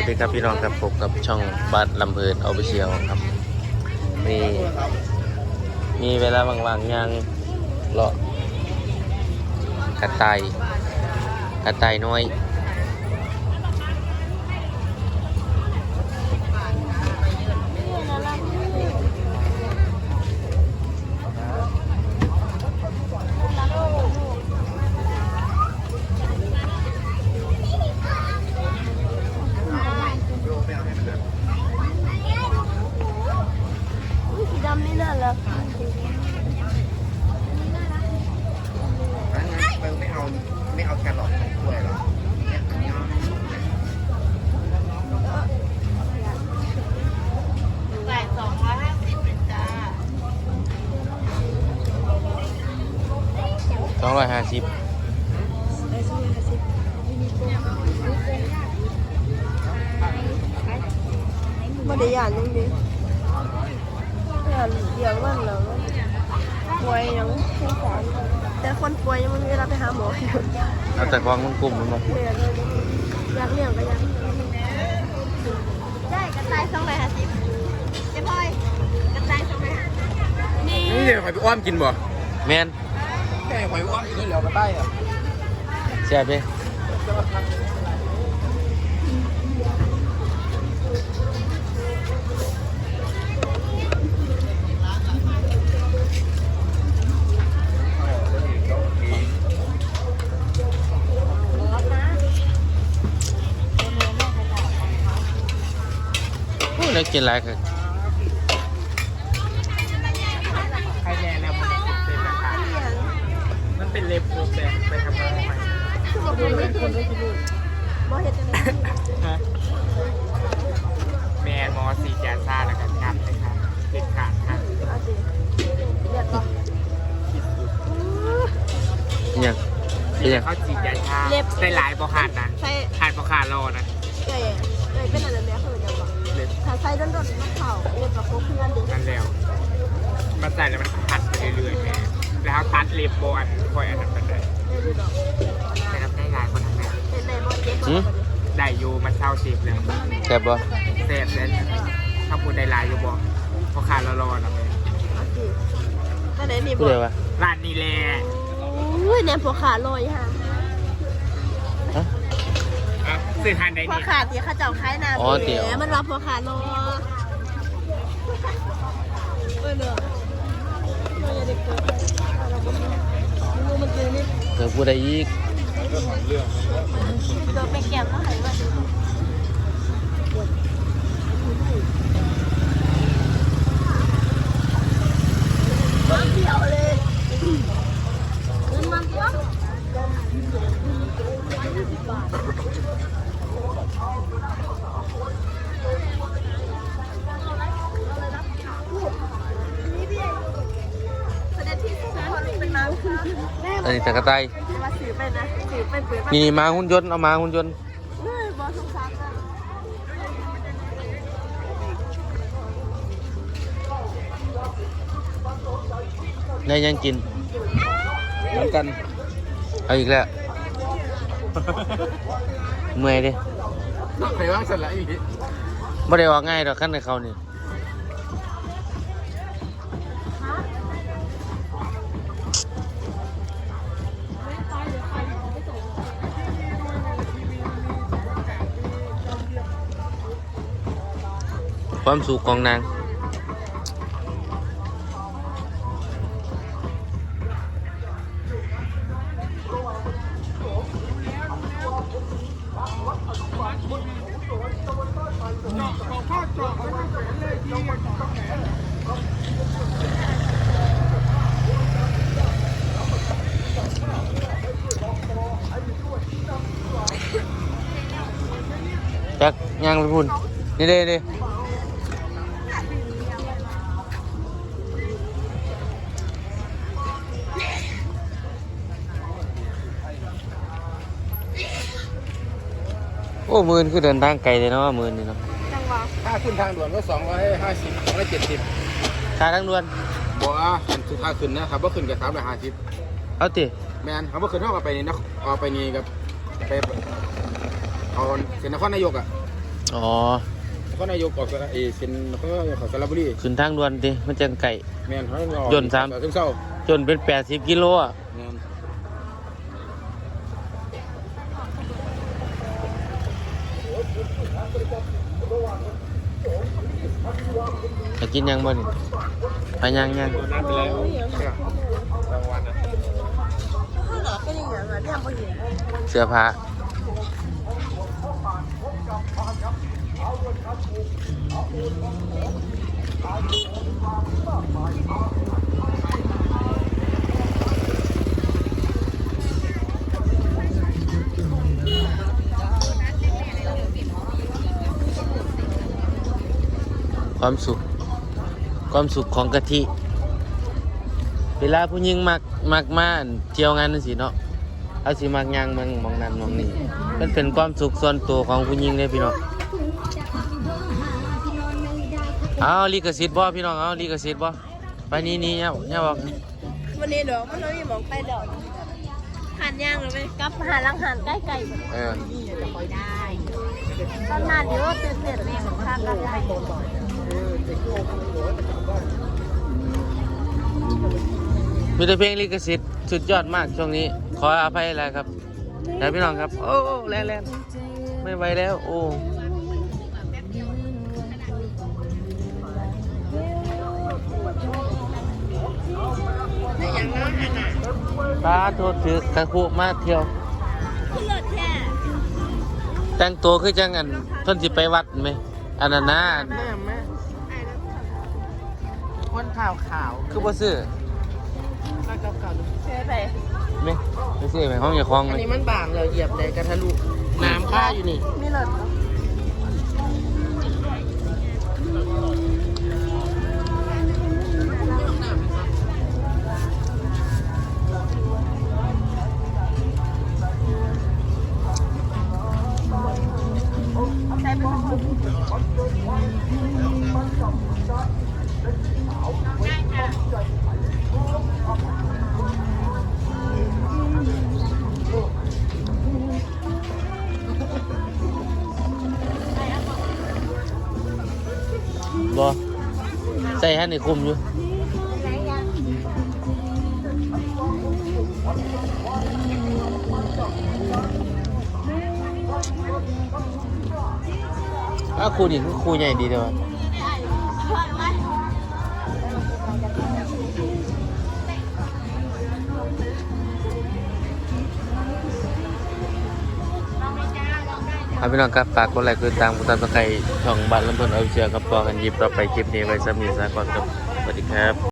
วัสดีครับพี่น้องครับพบกับช่องบ้านลำเพลินเอาไปเชียวครับมีมีเวลาว่างๆยังเลาะกระต่ายกระต่ายน้อย อุ๊ยสีดำนี่น่ารัก งั้นงั้นเบล ไม่เอาไม่เอาแครอทของกล้วยหรอเนี่ยอันเนี้ยใส่สองร้อยห้าสิบเป็นจ้าสองร้อยห้าสิบไม่ได้ยานยังดี ยานเดียวมันเหรอป่วยยังสงสารแต่คนป่วยยังไม่มีเวลาไปหาหมออยู่เอาแต่ควางมันกลุ่มมันมาเรียนเลยอยากเลี้ยงก็ยังได้กระต่ายสองร้อยห้าสิบเจ๊พลอยกระต่ายสองร้อยห้าสิบนี่นี่เดี๋ยวหอยไปอ้อมกินบ่แมนแค่หอยอ้อมกินเหลือกระใต้อะเสียบ เลยโอ้ยได้กินอะไรกันใครแน่แล้วมันเป็นราคามันเป็นเล็บโปรแกรมไปทำอะไรใหม่คือบอกว่าไม่คนไม่กินลูกบ่เห็ดจังได๋ฮะแม่มอสีจาซ่าแล้วกันครับเลยครับเด็ดขาดครับเอาสิเรียกบ่ยังเป็นยังเขาจีจาซ่าได้หลายบอขาดนะใส่ขาดบอขาดรอนะ แล้วตัดเล็บโบอันคอยอันนั้นไปได้ได้ดูดอกแต่ทำได้หลายคนทำได้เป็นได้บ่เจ็บบ่ได้อยู่มันเศร้าสิบแล้วแซ่บบ่เสร็จแล้วถ้าพูดได้หลายอยู่บ่เพราะขาดรอๆนะแม่เอาสิก็ได้นี่พูดบ่เลยวะร้านนี้แหละอุ้ยเนี่ยพวกขาลอยค่ะฮะอะซื้อทานได้พวนี่กขาที่เขาเจ้าคล้ายน้ำอ๋อเตี๋ยวแหมมันว่าพวกขาลอยเออเนอะ เราอย่าเด็กเกินเราบ่รู้มันคือนี่เธอได้อีกไปแก้มแล้วหายว่าดูเดียวเลยเงินมันก็ เสด็จที่สุพรรณเป็นนางแม่ อั นนี้แต่กระต่ายมาสือไปนะสือไปเปิดนี่มาหุ่นยนต์เอามาหุ่นยนต์เลยบอสงสารนะได้ยังกินเหมือนกัน เอาอีกแล้ว เมื่อยดิใครว่างสละอีกไม่ได้ว่าง่ายดอกขั้นในเขานี่ ความสุขของนางจักย่างไป โอ้มือนคือเดินทางไกลเลยเนาะมือนนี่เนาะจังหวะค่าขึ้นทางด่วนก็250 270ค่าทั้งด่วนบ่อะอันสุดท้ายขึ้นนะครับบ่ขึ้นกับ350เอาติแม่นเขาบ่ขึ้นเท่ากับไปนี่นะเอาไปนี่กับไปเอาเส้นนครนายกอะอ๋อก็นายกออกสระเอเซ็นก็เขาสระบุรีขึ้นทางด่วนดิมันจังไก่แม่นเขาเราย่นซ้ำถึงเศร้าจนเป็น80กิโลอะ แม่น จะกินยังบ่นี่ไปยังยังนัดไปแล้วรางวัลนะข้างหลังเป็นอย่างไรเนี่ยบ่เห็นเสื้อผ้า ความสุข ความสุขของกะทิ เวลาผู้หญิงมักมักมาอั่นเที่ยวงานนั่นสิเนาะเอาสิมักย่างเมืองหมองนั้นหมองนี้มันเป็นความสุขส่วนตัวของผู้หญิงเลยพี่น้องเอาลิขสิทธิ์บ่พี่น้องเอาลิขสิทธิ์บ่ไปนี่นี่เนี่ยเนี่ยบอกนี่วันนี้ดอกมันไม่มีหมองไปดอกหันย่างเลยไหมกลับหาลังหันใกล้ๆหมดเออตอนนั้นเดี๋ยวเต้นเต้นเลยข้างกันได้ มีแต่เพลงลิขสิทธิ์สุดยอดมากช่วงนี้ ขออภัยอะไรครับนะพี่น้องครับ โอ้แลนแลนไม่ไหวแล้ว โอ้ตาโทษถือกระคุมาเที่ยว แต่งตัวคือจังอันเพิ่นสิไปวัดไหมอันนั้นนะแม่แคนขาวขาวคือบ่ซื้อมาเก่าเก่าเชื่อไปไหมไม่ซื้อไหมห้องอย่าคล้องไหมอันนี้มันบางเลยเหยียบเลยกระทะลุน้ำค่าอยู่นี่มีรถเหร ฮะนี่คุมอยู่อ้าคูนี่คือคูใหญ่ดีเด้อ ครับพี่น้องครับฝากกดไลค์กดติดตามกดติดตามใครช่องบ้านลำเพิ่นเอาเชียร์กับปอกันยิบต่อไปคลิปนี้ไว้สมีสากลครับสวัสดีครับ